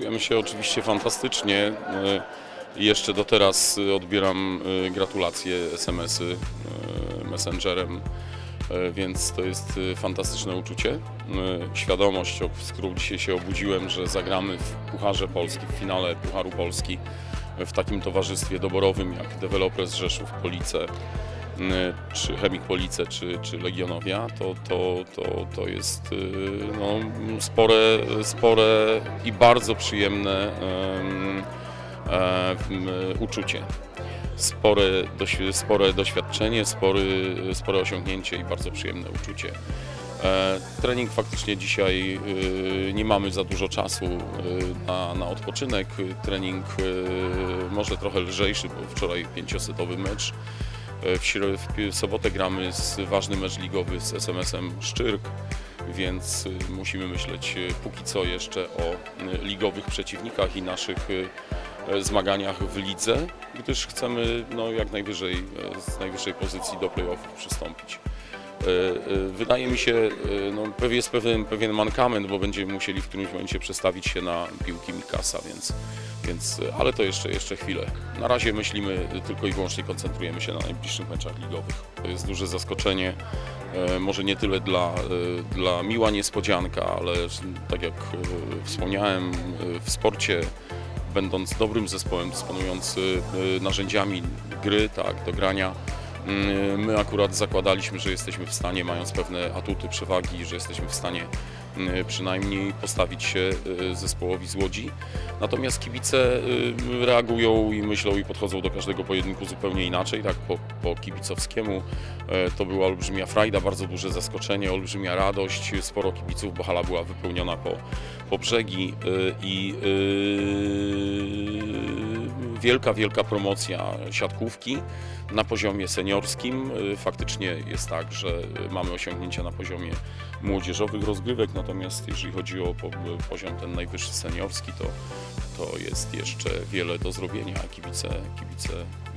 Czujemy się oczywiście fantastycznie. E, Jeszcze do teraz e, odbieram e, gratulacje, SMS-y messengerem, więc to jest fantastyczne uczucie. Świadomość, z którą dzisiaj się obudziłem, że zagramy w Pucharze Polski, w finale Pucharu Polski w takim towarzystwie doborowym jak Developers Rzeszów, Police, czy Chemik Police, czy, czy Legionowia, to, to, to, to jest y, no, spore, spore i bardzo przyjemne em, e, m, uczucie. Spore, doś- spore doświadczenie, spory, spore osiągnięcie i bardzo przyjemne uczucie. E, Trening faktycznie dzisiaj y, nie mamy za dużo czasu y, na, na odpoczynek. Trening y, może trochę lżejszy, bo wczoraj pięciosetowy mecz. E, W, w sobotę gramy z ważny mecz ligowy z SMS-em Szczyrk, więc y, musimy myśleć y, póki co jeszcze o y, ligowych przeciwnikach i naszych e, zmaganiach w lidze, gdyż chcemy no, jak najwyżej e, z najwyższej pozycji do playoffów przystąpić. E, e, Wydaje mi się, e, no, jest pewien, pewien mankament, bo będziemy musieli w którymś momencie przestawić się na piłki Mikasa, więc, więc, ale to jeszcze, jeszcze chwilę. Na razie myślimy, tylko i wyłącznie koncentrujemy się na najbliższych meczach ligowych. To jest duże zaskoczenie, może nie tyle dla, dla miła niespodzianka, ale tak jak wspomniałem, w sporcie będąc dobrym zespołem, dysponujący e, narzędziami gry, tak, do grania, My akurat zakładaliśmy, że jesteśmy w stanie, mając pewne atuty, przewagi, że jesteśmy w stanie mm, przynajmniej postawić się y, zespołowi z Łodzi. Natomiast kibice y, reagują i myślą i podchodzą do każdego pojedynku zupełnie inaczej, tak po, po kibicowskiemu. E, To była olbrzymia frajda, bardzo duże zaskoczenie, olbrzymia radość, sporo kibiców, bo hala była wypełniona po, po brzegi y, i y, wielka, wielka promocja siatkówki na poziomie seniorskim. Y, Faktycznie jest tak, że mamy osiągnięcia na poziomie młodzieżowych rozgrywek, natomiast jeżeli chodzi o po- poziom ten najwyższy seniorski, to, to jest jeszcze wiele do zrobienia. Kibice, kibice,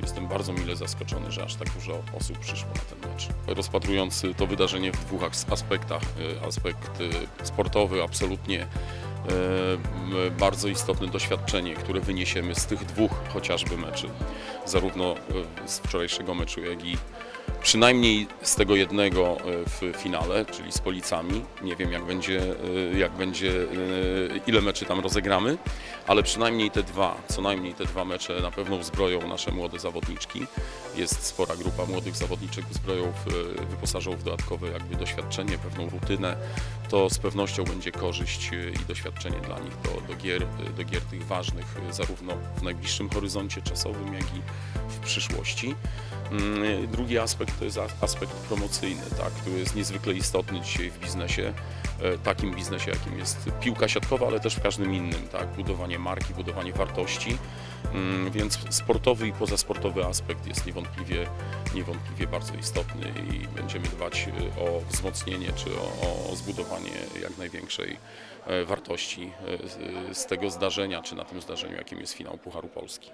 jestem bardzo mile zaskoczony, że aż tak dużo osób przyszło na ten mecz. Rozpatrując to wydarzenie w dwóch aspektach, y, aspekt y, sportowy absolutnie bardzo istotne doświadczenie, które wyniesiemy z tych dwóch chociażby meczy, zarówno e, z wczorajszego meczu, jak i przynajmniej z tego jednego e, w finale, czyli z Policami. Nie wiem jak będzie, e, jak będzie e, ile meczy tam rozegramy, ale przynajmniej te dwa, co najmniej te dwa mecze na pewno uzbroją nasze młode zawodniczki. Jest spora grupa młodych zawodniczek, uzbroją, wyposażą w dodatkowe jakby doświadczenie, pewną rutynę. To z pewnością będzie korzyść i doświadczenie dla nich do, do, gier, do gier tych ważnych, zarówno w najbliższym horyzoncie czasowym, jak i w przyszłości. Mm, Drugi aspekt to jest aspekt promocyjny, tak, który jest niezwykle istotny dzisiaj w biznesie, e, takim biznesie, jakim jest piłka siatkowa, ale też w każdym innym, tak, budowanie marki, budowanie wartości, Mm, więc sportowy i pozasportowy aspekt jest niewątpliwie, niewątpliwie bardzo istotny i będziemy dbać e, o wzmocnienie czy o, o zbudowanie jak największej e, wartości z tego zdarzenia, czy na tym zdarzeniu, jakim jest finał Pucharu Polski.